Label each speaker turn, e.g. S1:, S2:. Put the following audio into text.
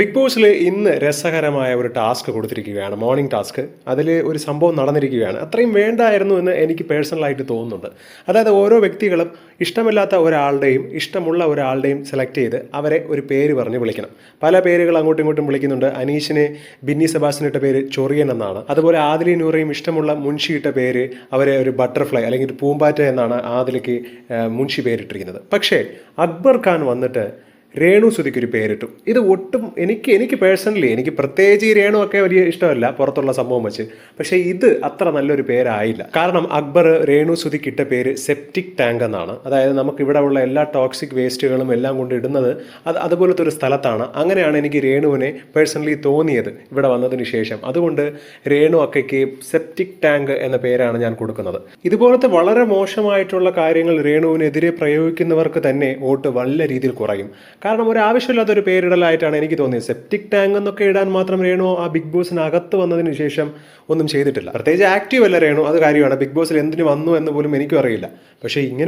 S1: Big ബോസിൽ ഇന്ന് രസകരമായ ഒരു ടാസ്ക് കൊടുത്തിരിക്കുകയാണ് മോർണിംഗ് ടാസ്ക് അതിൽ ഒരു സംഭവം നടന്നിരിക്കുകയാണ്. അത്രയും വേണ്ടായിരുന്നു എന്ന് എനിക്ക് പേഴ്സണലായിട്ട് തോന്നുന്നുണ്ട്. അതായത് ഓരോ വ്യക്തികളും ഇഷ്ടമില്ലാത്ത ഒരാളുടെയും ഇഷ്ടമുള്ള ഒരാളുടെയും സെലക്ട് ചെയ്ത് അവരെ ഒരു പേര് പറഞ്ഞ് വിളിക്കണം. പല പേരുകൾ അങ്ങോട്ടും ഇങ്ങോട്ടും വിളിക്കുന്നുണ്ട്. അനീഷിനെ ബിന്നി സെബാസിനിട്ട പേര് ചൊറിയൻ എന്നാണ്. അതുപോലെ ആദിലി നൂറയും ഇഷ്ടമുള്ള മുൻഷി ഇട്ട പേര് അവരെ ഒരു ബട്ടർഫ്ലൈ അല്ലെങ്കിൽ പൂമ്പാറ്റ എന്നാണ് ആദിലിക്ക് മുൻഷി പേരിട്ടിരിക്കുന്നത്. പക്ഷേ അക്ബർ ഖാൻ വന്നിട്ട് രേണു സുധിക്ക് ഒരു പേരിട്ടു. ഇത് ഒട്ടും എനിക്ക് എനിക്ക് പേഴ്സണലി എനിക്ക് പ്രത്യേകിച്ച് ഈ രേണു ഒക്കെ വലിയ ഇഷ്ടമല്ല പുറത്തുള്ള സംഭവം വെച്ച്. പക്ഷേ ഇത് അത്ര നല്ലൊരു പേരായില്ല. കാരണം അക്ബർ രേണു സുധിക്ക് ഇട്ട പേര് സെപ്റ്റിക് ടാങ്ക് എന്നാണ്. അതായത് നമുക്ക് ഇവിടെ ഉള്ള എല്ലാ ടോക്സിക് വേസ്റ്റുകളും എല്ലാം കൊണ്ട് ഇടുന്നത് അത് അതുപോലത്തെ ഒരു സ്ഥലത്താണ്. അങ്ങനെയാണ് എനിക്ക് രേണുവിനെ പേഴ്സണലി തോന്നിയത് ഇവിടെ വന്നതിന് ശേഷം. അതുകൊണ്ട് രേണു അക്കയ്ക്ക് സെപ്റ്റിക് ടാങ്ക് എന്ന പേരാണ് ഞാൻ കൊടുക്കുന്നത്. ഇതുപോലത്തെ വളരെ മോശമായിട്ടുള്ള കാര്യങ്ങൾ രേണുവിനെതിരെ പ്രയോഗിക്കുന്നവർക്ക് തന്നെ വോട്ട് നല്ല രീതിയിൽ കുറയും. കാരണം ഒരു ആവശ്യമില്ലാത്ത ഒരു പേരിടലായിട്ടാണ് എനിക്ക് തോന്നിയത്. സെപ്റ്റിക് ടാങ്ക് എന്നൊക്കെ ഇടാൻ മാത്രം രേണു ആ ബിഗ് ബോസിനകത്ത് വന്നതിന് ശേഷം ഒന്നും ചെയ്തിട്ടില്ല. പ്രത്യേകിച്ച് ആക്റ്റീവ് അല്ല രേണു അത് കാര്യമാണ്. ബിഗ് ബോസിൽ എന്തിനു വന്നു എന്ന് പോലും എനിക്കും അറിയില്ല. പക്ഷേ ഇങ്ങനെ